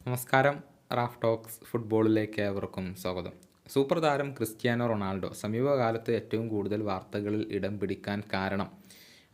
നമസ്കാരം. Raf talks ഫുട്ബോളിലേക്ക് ഏവർക്കും സ്വാഗതം. സൂപ്പർ താരം ക്രിസ്ത്യാനോ റൊണാൾഡോ സമീപകാലത്ത് ഏറ്റവും കൂടുതൽ വാർത്തകളിൽ ഇടം പിടിക്കാൻ കാരണം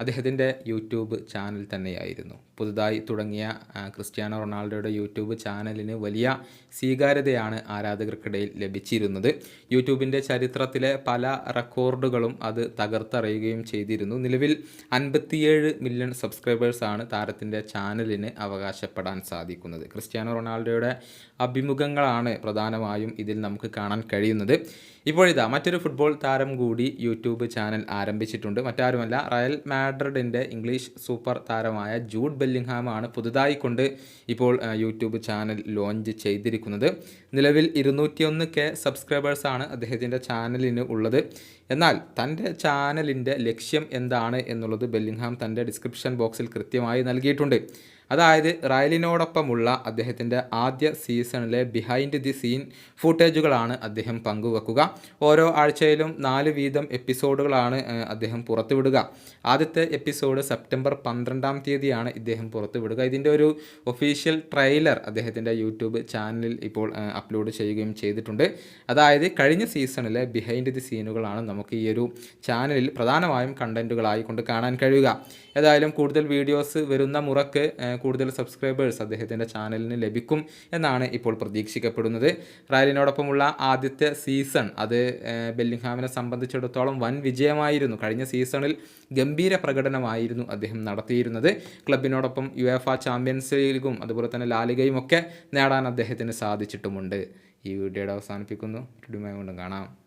അദ്ദേഹത്തിന്റെ യൂട്യൂബ് ചാനൽ തന്നെയായിരുന്നു. പുതുതായി തുടങ്ങിയ ക്രിസ്ത്യാനോ റൊണാൾഡോയുടെ യൂട്യൂബ് ചാനലിന് വലിയ സ്വീകാര്യതയാണ് ആരാധകർക്കിടയിൽ ലഭിച്ചിരുന്നത്. യൂട്യൂബിന്റെ ചരിത്രത്തിലെ പല റെക്കോർഡുകളും അത് തകർത്തറിയുകയും ചെയ്തിരുന്നു. നിലവിൽ അൻപത്തിയേഴ് മില്യൺ സബ്സ്ക്രൈബേഴ്സാണ് താരത്തിന്റെ ചാനലിന് അവകാശപ്പെടാൻ സാധിക്കുന്നത്. ക്രിസ്ത്യാനോ റൊണാൾഡോയുടെ അഭിമുഖങ്ങളാണ് പ്രധാനമായും ഇതിൽ നമുക്ക് കാണാൻ കഴിയുന്നത്. ഇപ്പോഴിതാ മറ്റൊരു ഫുട്ബോൾ താരം കൂടി യൂട്യൂബ് ചാനൽ ആരംഭിച്ചിട്ടുണ്ട്. മറ്റാരുമല്ല റയൽ മാഡ്രിഡിന്റെ ഇംഗ്ലീഷ് സൂപ്പർ താരമായ ജൂഡ് ബെല്ലിംഗ്ഹാമാണ് പുതുതായി കൊണ്ട് ഇപ്പോൾ യൂട്യൂബ് ചാനൽ ലോഞ്ച് ചെയ്തിരിക്കുന്നത്. നിലവിൽ ഇരുന്നൂറ്റിയൊന്ന് കെ സബ്സ്ക്രൈബേഴ്സാണ് അദ്ദേഹത്തിന്റെ ചാനലിന് ഉള്ളത്. എന്നാൽ തന്റെ ചാനലിന്റെ ലക്ഷ്യം എന്താണ് എന്നുള്ളത് ബെല്ലിംഗ്ഹാം തന്റെ ഡിസ്ക്രിപ്ഷൻ ബോക്സിൽ കൃത്യമായി നൽകിയിട്ടുണ്ട്. അതായത് റയലിനോടൊപ്പമുള്ള അദ്ദേഹത്തിന്റെ ആദ്യ സീസണിലെ ബിഹൈൻഡ് ദി സീൻ ഫുട്ടേജുകളാണ് അദ്ദേഹം പങ്കുവെക്കുക. ഓരോ ആഴ്ചയിലും നാല് വീതം എപ്പിസോഡുകളാണ് അദ്ദേഹം പുറത്തുവിടുക. ആദ്യത്തെ എപ്പിസോഡ് സെപ്റ്റംബർ പന്ത്രണ്ടാം തീയതിയാണ് ഇദ്ദേഹം പുറത്തുവിടുക. ഇതിന്റെ ഒരു ഒഫീഷ്യൽ ട്രെയിലർ അദ്ദേഹത്തിന്റെ യൂട്യൂബ് ചാനലിൽ ഇപ്പോൾ അപ്ലോഡ് ചെയ്യുകയും ചെയ്തിട്ടുണ്ട്. അതായത് കഴിഞ്ഞ സീസണിലെ ബിഹൈൻഡ് ദി സീനുകളാണ് നമുക്ക് ഈ ഒരു ചാനലിൽ പ്രധാനമായും കണ്ടന്റുകളായി കൊണ്ട് കാണാൻ കഴിയുക. ഏതായാലും കൂടുതൽ വീഡിയോസ് വരുന്ന മുറക്ക് കൂടുതൽ സബ്സ്ക്രൈബേഴ്സ് അദ്ദേഹത്തിന്റെ ചാനലിന് ലഭിക്കും എന്നാണ് ഇപ്പോൾ പ്രതീക്ഷിക്കപ്പെടുന്നത്. റയലിനോടൊപ്പമുള്ള ആദ്യത്തെ സീസൺ അത് ബെല്ലിംഗ്ഹാമിനെ സംബന്ധിച്ചിടത്തോളം വൻ വിജയമായിരുന്നു. കഴിഞ്ഞ സീസണിൽ ഗംഭീര പ്രകടനമായിരുന്നു അദ്ദേഹം നടത്തിയിരുന്നത്. ക്ലബിനോടൊപ്പം യു എഫ് ചാമ്പ്യൻസ് ലീഗും അതുപോലെ തന്നെ ലാലികയും ഒക്കെ നേടാൻ അദ്ദേഹത്തിന് സാധിച്ചിട്ടുമുണ്ട്. ഈ വീഡിയോയുടെ അവസാനിപ്പിക്കുന്നു. വീണ്ടും കാണാം.